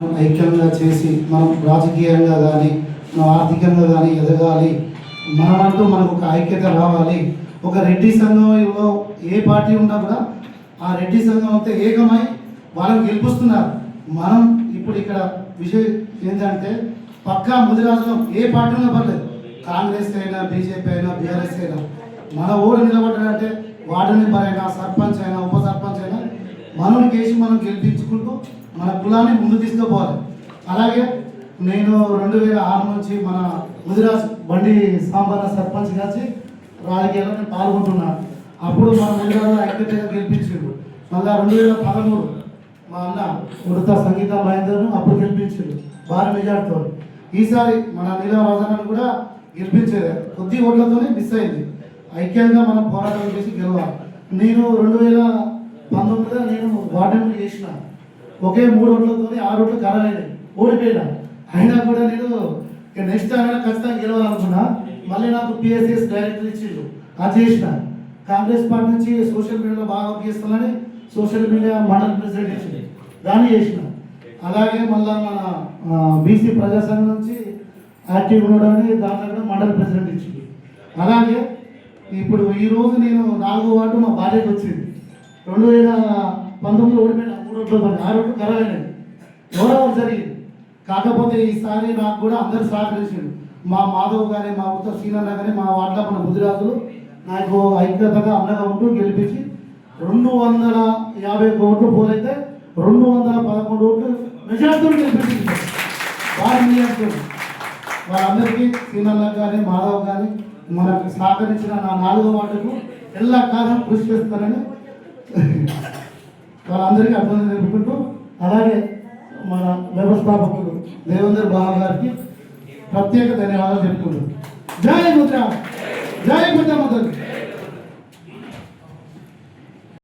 ఐక్యంగా చేసి మనం రాజకీయంగా కానీ మనం ఆర్థికంగా కానీ ఎదగాలి. మనమంటూ మనకు ఒక ఐక్యత రావాలి. ఒక రెడ్డి సంఘంలో ఏ పార్టీ ఉన్నా కూడా ఆ రెడ్డి సంఘం అంతా ఏకమై వాళ్ళని గెలిపిస్తున్నారు. మనం ఇప్పుడు ఇక్కడ విషయం ఏంటంటే పక్కా ముదిరాజులో ఏ పార్టీ ఉన్నా పర్లేదు. కాంగ్రెస్ అయినా బీజేపీ అయినా బీఆర్ఎస్ అయినా మన ఓడు నిలబడ్డాడంటే వార్డు మెంబర్ అయినా సర్పంచ్ అయినా ఉప సర్పంచ్ అయినా మనం కేసు మనం గెలిపించుకుంటూ మన కులాన్ని ముందు తీసుకుపోవాలి. అలాగే నేను రెండు వేల ఆరు నుంచి మన ముదిరాజ్ బండి సాంబార సర్పంచ్ కలిసి రాజకీయాల్లో నేను పాల్గొంటున్నాను. అప్పుడు మన ముదిరాజు ఐక్యతగా గెలిపించాడు. మళ్ళీ రెండు వేల పదమూడు మా అన్న ఉడత సంగీత మహేందర్ను అప్పుడు గెలిపించాడు భారీ మెజార్టీతో. ఈసారి మన నీలా రాజాను కూడా గెలిపించేది కొద్ది ఓట్లతోనే మిస్ అయింది. ఐక్యంగా మనం పోరాటం చేసి గెలవాలి. నేను రెండు వేల పంతొమ్మిదిలో నేను వార్డెన్ చేసిన. ఒకే మూడు ఓట్లతోనే ఆరు ఓట్లు ఖరారైనాయి. ఓడిపోయినా. అయినా కూడా నేను నెక్స్ట్ టైం ఖచ్చితంగా గెలవాలనుకున్నా. మళ్ళీ నాకు పిఎస్ఎస్ డైరెక్టర్ ఇచ్చిండు. అది చేసిన. కాంగ్రెస్ పార్టీ నుంచి సోషల్ మీడియాలో బాగా గీస్తానని సోషల్ మీడియా మండల్ ప్రెసిడెంట్ ఇచ్చింది దాన్ని చేసిన. అలాగే మళ్ళా మన బీసీ ప్రజాసంఘం నుంచి యాక్టివ్ ఉండడానికి దాంట్లో కూడా మండల్ ప్రెసిడెంట్ ఇచ్చింది అలాగే ఇప్పుడు ఈ రోజు నేను నాలుగో వార్డు మా భార్యకు వచ్చింది. రెండు వేల పంతొమ్మిదిలో ఓడిపోయిన మూడు ఓట్లు పని ఆరు ఓట్లు ఖరారైనాయి ఎవరో జరిగింది కాకపోతే ఈసారి నాకు కూడా అందరు సహకరించారు. మా మాధవ్ గారి మా ఉత్త సీనన్న గారి మా వార్డులో మన ముదిరాజులు నాకు ఐక్యతగా అండగా ఉంటూ గెలిపించి రెండు వందల యాభై ఒక ఓట్లు పోలైతే రెండు వందల పదకొండు ఓట్లు మెజార్టీలు గెలిపించింది. వారి నియోజకవర్గం వారందరికీ సీనన్న కానీ మాధవ్ కానీ మనకు సహకరించిన నా నాలుగో వార్డుకు ఎల్లా కాలం కృషి చేస్తానని వాళ్ళందరికీ అభినందన తెలుపుకుంటూ అలాగే మన వ్యవస్థాపకులు దేవేందర్ బాబు గారికి ప్రత్యేక ధన్యవాదాలు చెప్పుకుంటున్నాను జై ముద్ర జై ముద్ర మదర్